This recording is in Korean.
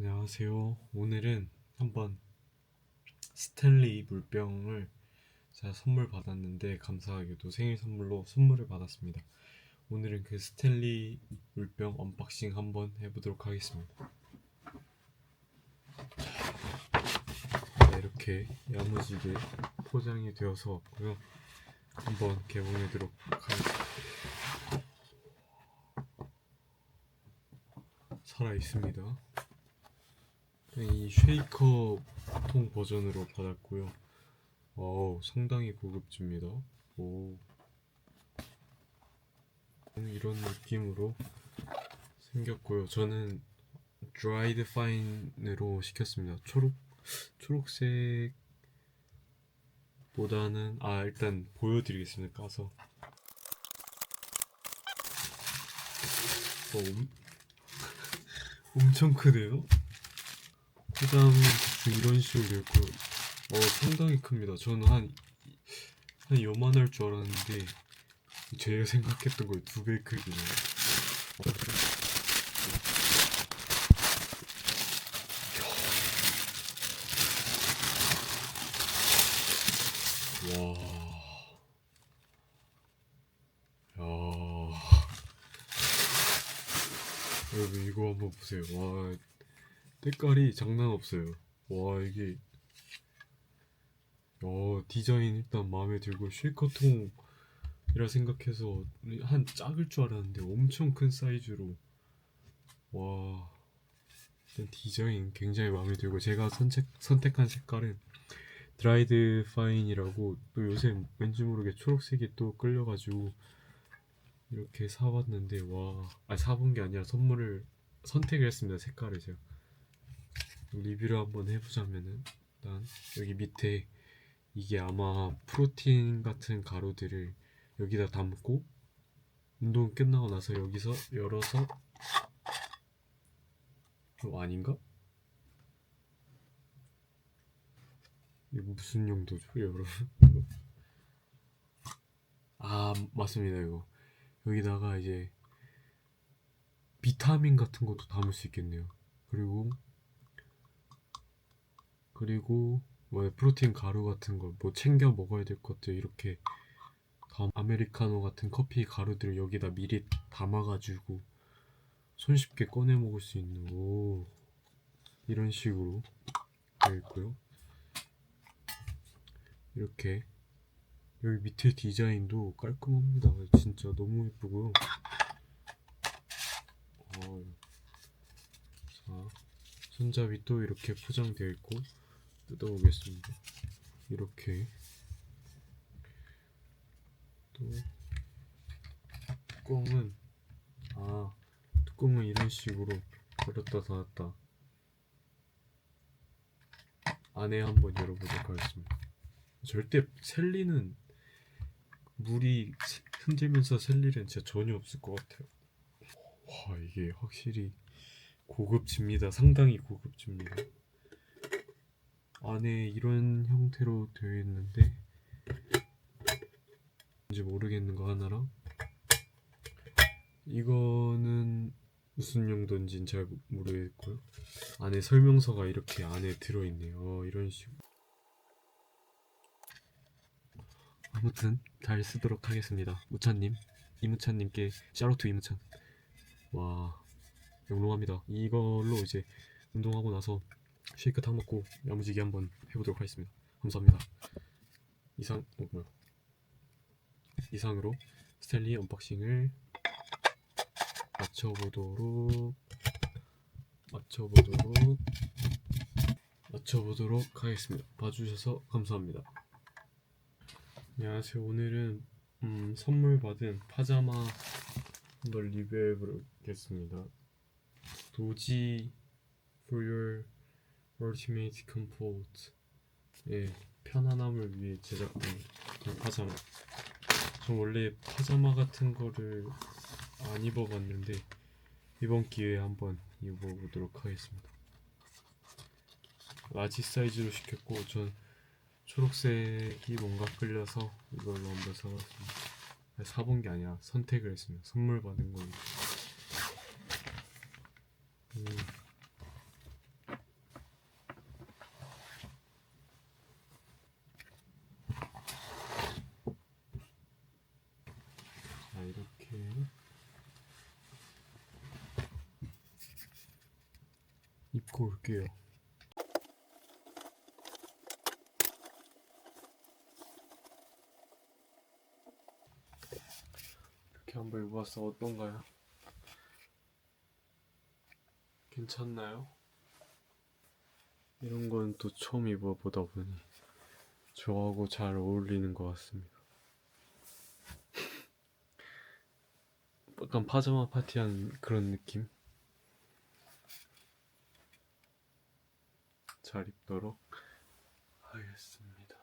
안녕하세요. 오늘은 한번 스탠리 물병을 제가 선물 받았는데 감사하게도 생일 선물로 선물을 받았습니다. 오늘은 그 스탠리 물병 언박싱 한번 해보도록 하겠습니다. 자, 이렇게 야무지게 포장이 되어서 왔고요. 한번 개봉해도록 하겠습니다. 살아 있습니다. 이 쉐이커 통 버전으로 받았고요. 어우, 상당히 고급집니다. 오. 이런 느낌으로 생겼고요. 저는 드라이드 파인으로 시켰습니다. 초록 초록색 보다는 아 일단 보여드리겠습니다. 까서 어, 엄, 엄청 크네요. 포장은 대충 이런 식으로 있고요. 어, 상당히 큽니다. 저는 한, 한 요만할 줄 알았는데, 제가 생각했던 거에 두배 크기네요. 와. 야. 여러분, 이거 한번 보세요. 와, 색깔이 장난 없어요. 와 이게. 어 디자인 일단 마음에 들고 쉐이커통이라 생각해서 한 작을 줄 알았는데 엄청 큰 사이즈로. 와 일단 디자인 굉장히 마음에 들고 제가 선택, 선택한 색깔은 드라이드 파인이라고 또 요새 왠지 모르게 초록색이 또 끌려가지고 이렇게 사봤는데 와 아니 사본 게 아니라 선물을 선택을 했습니다 색깔을 제가 리뷰를 한번 해보자면은 일단 여기 밑에 이게 아마 프로틴 같은 가루들을 여기다 담고 운동 끝나고 나서 여기서 열어서 어, 아닌가? 이게 무슨 용도죠, 여러분? 이거? 아 맞습니다 이거 여기다가 이제 비타민 같은 것도 담을 수 있겠네요. 그리고 그리고 뭐 프로틴 가루 같은 거뭐 챙겨 먹어야 될 것들 이렇게 다 아메리카노 같은 커피 가루들을 여기다 미리 담아가지고 손쉽게 꺼내 먹을 수 있는 오 이런 식으로 되어 있고요. 이렇게 여기 밑에 디자인도 깔끔합니다. 진짜 너무 예쁘고요. 어, 자 손잡이 또 이렇게 포장되어 있고 뜯어보겠습니다. 이렇게 또 뚜껑은 아 뚜껑은 이런 식으로 열었다 닫았다 안에 한번 열어보도록 하겠습니다. 절대 셀리는 물이 흔들면서 셀 일은 진짜 전혀 없을 것 같아요. 와 이게 확실히 고급집니다. 상당히 고급집니다. 안에 이런 형태로 되어 있는데 뭔지 모르겠는 거 하나랑 이거는 무슨 용도인지는 잘 모르겠고요. 안에 설명서가 이렇게 안에 들어있네요. 어, 이런 식으로. 아무튼 잘 쓰도록 하겠습니다. 무찬님, 이무찬님께 샤로투 이무찬. 와, 영롱합니다. 이걸로 이제 운동하고 나서 쉐이크 탕 먹고 야무지게 한번 해보도록 하겠습니다. 감사합니다. 이상, 어, 뭐야. 이상으로 스탠리 언박싱을 마쳐보도록 마쳐보도록 마쳐보도록 하겠습니다. 봐주셔서 감사합니다. 안녕하세요. 오늘은 음, 선물 받은 파자마 한번 리뷰해 보겠습니다. 도지 for your ultimate comfort 의 편안함을 위해 제작된 파자마. 저 원래 파자마 같은 거를 안 입어봤는데 이번 기회에 한번 입어보도록 하겠습니다. 라지 사이즈로 시켰고 전 초록색이 뭔가 끌려서 이걸로 한번 사봤습니다. 사본 게 아니라 선택을 했습니다. 선물 받은 거니까. 음, 입고 올게요. 이렇게 한번 입어봤어 어떤가요? 괜찮나요? 이런 건 또 처음 입어보다 보니 저하고 잘 어울리는 것 같습니다. 약간 파자마 파티한 그런 느낌? 잘 입도록 하겠습니다.